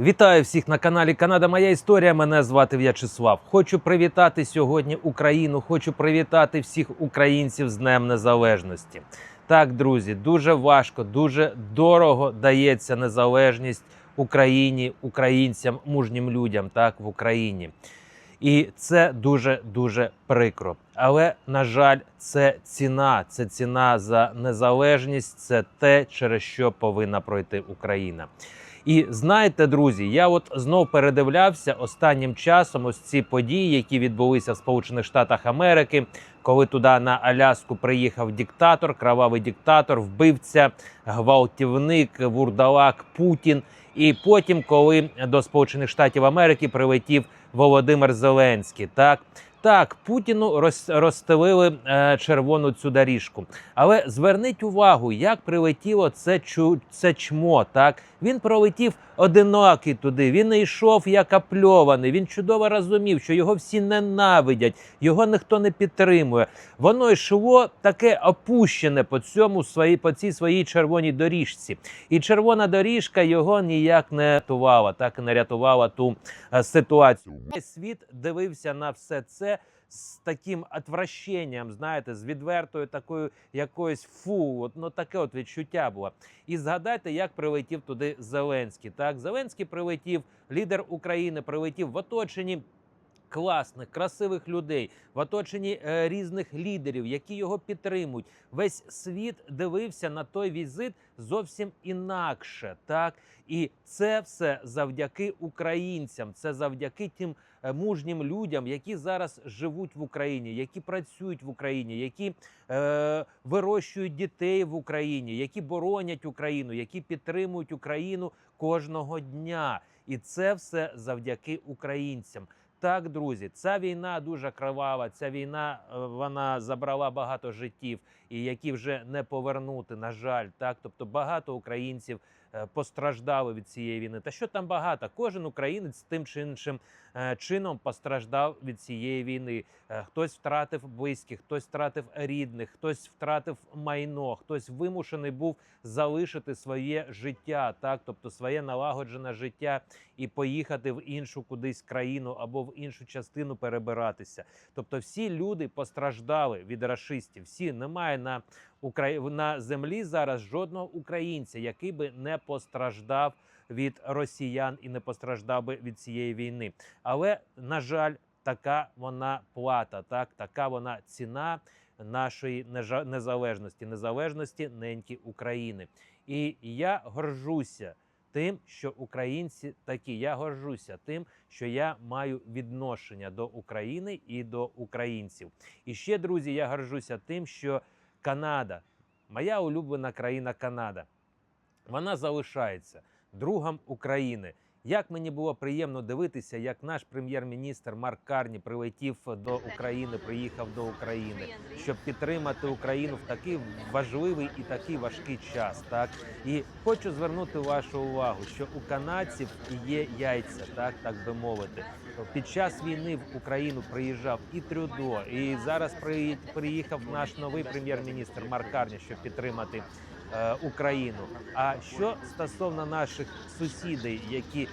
Вітаю всіх на каналі Канада. Моя історія. Мене звати В'ячеслав. Хочу привітати сьогодні Україну. Хочу привітати всіх українців з Днем Незалежності. Так, друзі, дуже важко, дуже дорого дається незалежність Україні, українцям, мужнім людям так в Україні. І це дуже дуже прикро. Але на жаль, це ціна. Це ціна за незалежність. Це те, через що повинна пройти Україна. І знаєте, друзі, я от знов передивлявся останнім часом ось ці події, які відбулися в Сполучених Штатах Америки, коли туди на Аляску приїхав диктатор, кровавий диктатор, вбивця, гвалтівник, вурдалак Путін. І потім, коли до Сполучених Штатів Америки прилетів Володимир Зеленський, так. Так, Путіну роз, розстелили е, червону цю доріжку. Але зверніть увагу, як прилетіло це чу, це чмо. Так він пролетів одинокий туди. Він не йшов як апльований. Він чудово розумів, що його всі ненавидять, його ніхто не підтримує. Воно йшло таке опущене по цьому свої, по цій своїй червоній доріжці. І червона доріжка його ніяк не рятувала, так не рятувала ту е, ситуацію. Світ дивився на все це з таким отвращенням, знаєте, з відвертою такою якоюсь фу, от, ну таке от відчуття було. І згадайте, як прилетів туди Зеленський. Так, Зеленський прилетів, лідер України прилетів в оточенні. Класних, красивих людей в оточенні е, різних лідерів, які його підтримують. Весь світ дивився на той візит зовсім інакше. Так і це все завдяки українцям. Це завдяки тим е, мужнім людям, які зараз живуть в Україні, які працюють в Україні, які е, вирощують дітей в Україні, які боронять Україну, які підтримують Україну кожного дня. І це все завдяки українцям. Так, друзі, ця війна дуже кривава. Ця війна е, вона забрала багато життів, і які вже не повернути. На жаль, так тобто багато українців постраждали від цієї війни. Та що там багато? Кожен українець тим чи іншим е, чином постраждав від цієї війни. Е, Хтось втратив близьких, хтось втратив рідних, хтось втратив майно, хтось вимушений був залишити своє життя, так тобто своє налагоджене життя і поїхати в іншу кудись країну або в іншу частину перебиратися. Тобто, всі люди постраждали від рашистів. Всі немає на. На землі зараз жодного українця, який би не постраждав від росіян і не постраждав би від цієї війни. Але на жаль, така вона плата, так така вона ціна нашої незалежності, незалежності неньки України. І я горжуся тим, що українці такі. Я горжуся тим, що я маю відношення до України і до українців. І ще, друзі, я горжуся тим, що Канада, моя улюблена країна Канада, вона залишається другом України. Як мені було приємно дивитися, як наш прем'єр-міністр Марк Карні прилетів до України, приїхав до України, щоб підтримати Україну в такий важливий і такий важкий час. Так і хочу звернути вашу увагу, що у канадців є яйця, так так би мовити. Під час війни в Україну приїжджав і Трюдо, і зараз приїхав наш новий прем'єр-міністр Марк Карні, щоб підтримати Україну. А що стосовно наших сусідів, які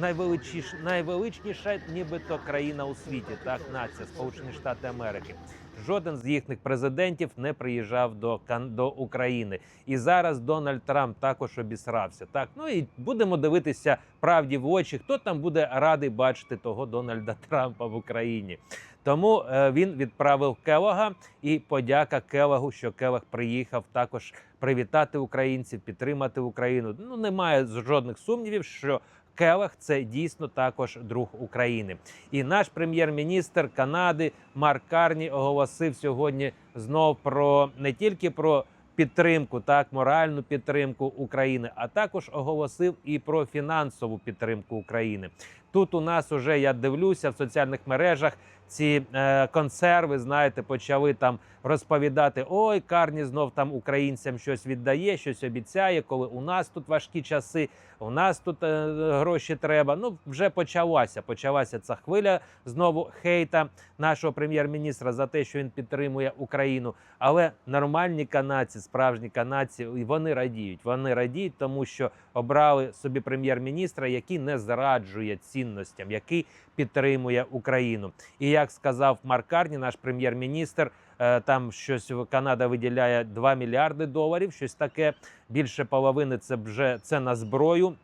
найвеличніш, найвеличніша, нібито країна у світі, так нація Сполучені Штати Америки. Жоден з їхніх президентів не приїжджав до до України, і зараз Дональд Трамп також обісрався. Так ну і будемо дивитися правді в очі. Хто там буде радий бачити того Дональда Трампа в Україні? Тому е, він відправив Келога і подяка Келогу, що Келог приїхав також привітати українців, підтримати Україну. Ну немає жодних сумнівів, що Келег це дійсно також друг України. І наш прем'єр-міністр Канади Марк Карні оголосив сьогодні знов про не тільки про підтримку, так моральну підтримку України, а також оголосив і про фінансову підтримку України. Тут у нас уже я дивлюся в соціальних мережах. Ці е, консерви, знаєте, почали там розповідати: ой, Карні знов там українцям щось віддає, щось обіцяє, коли у нас тут важкі часи, у нас тут е, гроші треба. Ну, вже почалася. Почалася ця хвиля знову хейта нашого прем'єр-міністра за те, що він підтримує Україну. Але нормальні канадці, справжні канадці, вони радіють. Вони радіють, тому що обрали собі прем'єр-міністра, який не зраджує цінностям, який підтримує Україну. І як сказав Марк Карні, наш прем'єр-міністр, е, там щось Канада виділяє 2 мільярди доларів, щось таке. Більше половини це вже це на зброю.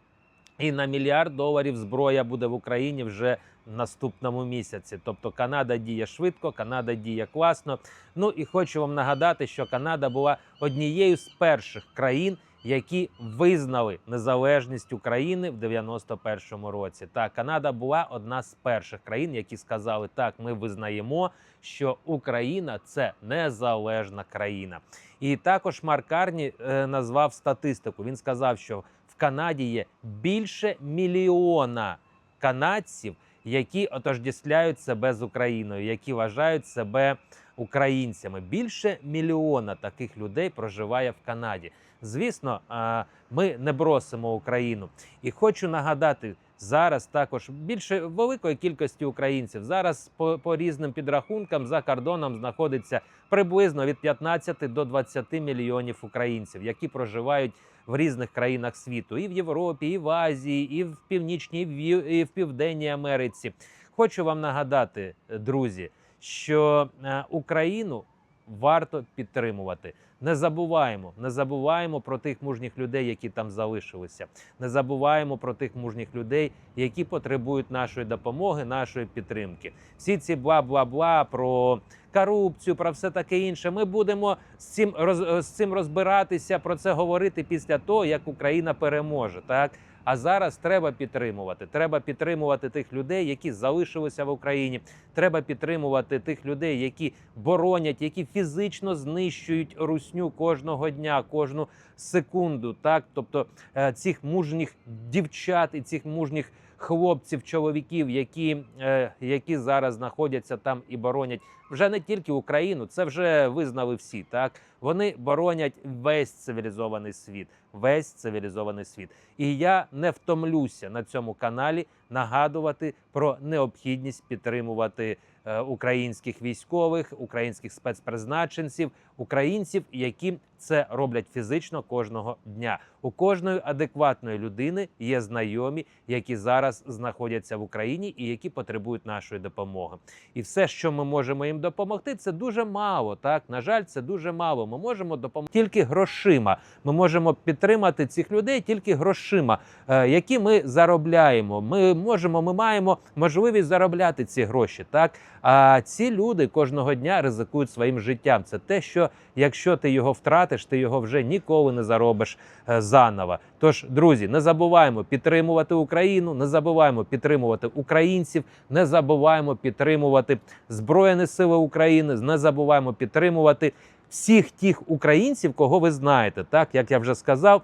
І на мільярд доларів зброя буде в Україні вже в наступному місяці. Тобто Канада діє швидко, Канада діє класно. Ну і хочу вам нагадати, що Канада була однією з перших країн, які визнали незалежність України в 91-му році. Так, Канада була одна з перших країн, які сказали, так, ми визнаємо, що Україна це незалежна країна. І також Марк Карні е, назвав статистику. Він сказав, що в Канаді є більше мільйона канадців, які отождествляють себе з Україною, які вважають себе українцями. Більше мільйона таких людей проживає в Канаді. Звісно, ми не бросимо Україну. І хочу нагадати. Зараз також більше великої кількості українців. Зараз по, по різним підрахункам за кордоном знаходиться приблизно від 15 до 20 мільйонів українців, які проживають в різних країнах світу, і в Європі, і в Азії, і в Північній, і в Південній Америці. Хочу вам нагадати, друзі, що е, Україну варто підтримувати. Не забуваємо, не забуваємо про тих мужніх людей, які там залишилися. Не забуваємо про тих мужніх людей, які потребують нашої допомоги, нашої підтримки. Всі ці бла бла бла про корупцію, про все таке інше. Ми будемо з цим роз, з цим розбиратися, про це говорити після того, як Україна переможе. Так а зараз треба підтримувати. Треба підтримувати тих людей, які залишилися в Україні. Треба підтримувати тих людей, які боронять, які фізично знищують русню кожного дня, кожну секунду. Так, тобто е, цих мужніх дівчат і цих мужніх хлопців, чоловіків, які, е, які зараз знаходяться там і боронять вже не тільки Україну, це вже визнали всі. Так вони боронять весь цивілізований світ, весь цивілізований світ. І я не втомлюся на цьому каналі нагадувати про необхідність підтримувати е, українських військових, українських спецпризначенців, українців, які це роблять фізично кожного дня. У кожної адекватної людини є знайомі, які зараз знаходяться в Україні і які потребують нашої допомоги. І все, що ми можемо їм допомогти, це дуже мало. Так на жаль, це дуже мало. Ми можемо допомогти тільки грошима. Ми можемо підтримати цих людей тільки грошима, е, які ми заробляємо. Ми можемо, ми маємо можливість заробляти ці гроші. Так а ці люди кожного дня ризикують своїм життям. Це те, що якщо ти його втратиш, ти його вже ніколи не заробиш е, заново. Тож, друзі, не забуваємо підтримувати Україну, не забуваємо підтримувати українців, не забуваємо підтримувати Збройні Сили України, не забуваємо підтримувати всіх тих українців, кого ви знаєте. Так як я вже сказав.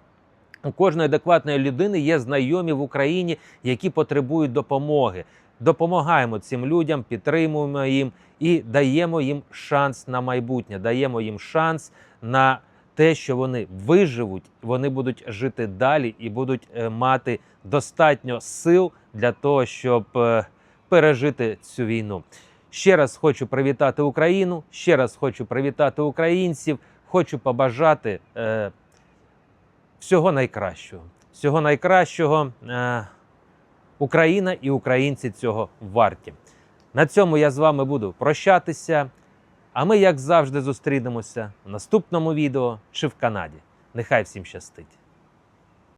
У кожної адекватної людини є знайомі в Україні, які потребують допомоги. Допомагаємо цим людям, підтримуємо їм і даємо їм шанс на майбутнє, даємо їм шанс на те, що вони виживуть, вони будуть жити далі і будуть е, мати достатньо сил для того, щоб е, пережити цю війну. Ще раз хочу привітати Україну. Ще раз хочу привітати українців. Хочу побажати е, всього найкращого. Всього найкращого. Е, Україна і українці цього варті. На цьому я з вами буду прощатися. А ми, як завжди, зустрінемося в наступному відео чи в Канаді. Нехай всім щастить!